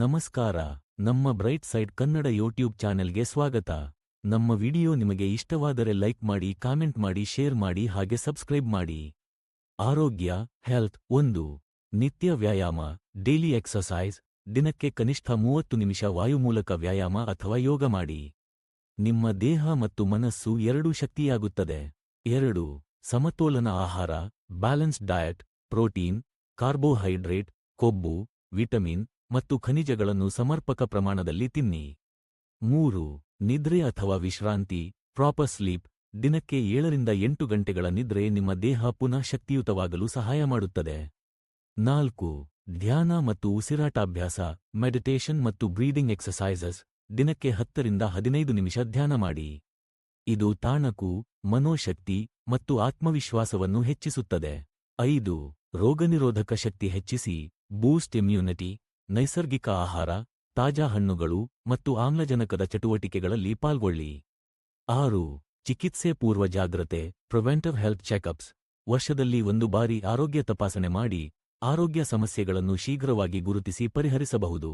ನಮಸ್ಕಾರ, ನಮ್ಮ bright side Kannada YouTube ಚಾನೆಲ್ಗೆ ಸ್ವಾಗತ. ನಮ್ಮ ವಿಡಿಯೋ ನಿಮಗೆ ಇಷ್ಟವಾದರೆ ಲೈಕ್ ಮಾಡಿ, ಕಾಮೆಂಟ್ ಮಾಡಿ, ಶೇರ್ ಮಾಡಿ ಹಾಗೆ ಸಬ್ಸ್ಕ್ರೈಬ್ ಮಾಡಿ. ಆರೋಗ್ಯ, ಹೆಲ್ತ್ ಒಂದು. ನಿತ್ಯ ವ್ಯಾಯಾಮ, ಡೈಲಿ ಎಕ್ಸರ್ಸೈಸ್ ದಿನಕ್ಕೆ ಕನಿಷ್ಠ ಮೂವತ್ತು ನಿಮಿಷ ವಾಯುಮೂಲಕ ವ್ಯಾಯಾಮ ಅಥವಾ ಯೋಗ ಮಾಡಿ. ನಿಮ್ಮ ದೇಹ ಮತ್ತು ಮನಸ್ಸು ಎರಡೂ ಶಕ್ತಿಯಾಗುತ್ತದೆ. ಎರಡು, ಸಮತೋಲನ ಆಹಾರ, ಬ್ಯಾಲೆನ್ಸ್ಡ್ ಡಯಟ್, ಪ್ರೋಟೀನ್, ಕಾರ್ಬೋಹೈಡ್ರೇಟ್, ಕೊಬ್ಬು, ವಿಟಮಿನ್ ಮತ್ತು ಖನಿಜಗಳನ್ನು ಸಮರ್ಪಕ ಪ್ರಮಾಣದಲ್ಲಿ ತಿನ್ನಿ. ಮೂರು, ನಿದ್ರೆ ಅಥವಾ ವಿಶ್ರಾಂತಿ, ಪ್ರಾಪರ್ ಸ್ಲೀಪ್, ದಿನಕ್ಕೆ ಏಳರಿಂದ ಎಂಟು ಗಂಟೆಗಳ ನಿದ್ರೆ ನಿಮ್ಮ ದೇಹ ಪುನಃ ಶಕ್ತಿಯುತವಾಗಲು ಸಹಾಯ ಮಾಡುತ್ತದೆ. ನಾಲ್ಕು, ಧ್ಯಾನ ಮತ್ತು ಉಸಿರಾಟಾಭ್ಯಾಸ, ಮೆಡಿಟೇಷನ್ ಮತ್ತು ಬ್ರೀದಿಂಗ್ ಎಕ್ಸಸೈಸಸ್ ದಿನಕ್ಕೆ ಹತ್ತರಿಂದ ಹದಿನೈದು ನಿಮಿಷ ಧ್ಯಾನ ಮಾಡಿ. ಇದು ತಾಣಕು, ಮನೋಶಕ್ತಿ ಮತ್ತು ಆತ್ಮವಿಶ್ವಾಸವನ್ನು ಹೆಚ್ಚಿಸುತ್ತದೆ. ಐದು, ರೋಗನಿರೋಧಕ ಶಕ್ತಿ ಹೆಚ್ಚಿಸಿ, ಬೂಸ್ಟ್ ಇಮ್ಯುನಿಟಿ ನೈಸರ್ಗಿಕ ಆಹಾರ, ತಾಜಾ ಹಣ್ಣುಗಳು ಮತ್ತು ಆಮ್ಲಜನಕದ ಚಟುವಟಿಕೆಗಳಲ್ಲಿ ಪಾಲ್ಗೊಳ್ಳಿ. ಆರು, ಚಿಕಿತ್ಸೆ ಪೂರ್ವ ಜಾಗ್ರತೆ, ಪ್ರಿವೆಂಟಿವ್ ಹೆಲ್ತ್ ಚೆಕಪ್ಸ್ ವರ್ಷದಲ್ಲಿ ಒಂದು ಬಾರಿ ಆರೋಗ್ಯ ತಪಾಸಣೆ ಮಾಡಿ, ಆರೋಗ್ಯ ಸಮಸ್ಯೆಗಳನ್ನು ಶೀಘ್ರವಾಗಿ ಗುರುತಿಸಿ ಪರಿಹರಿಸಬಹುದು.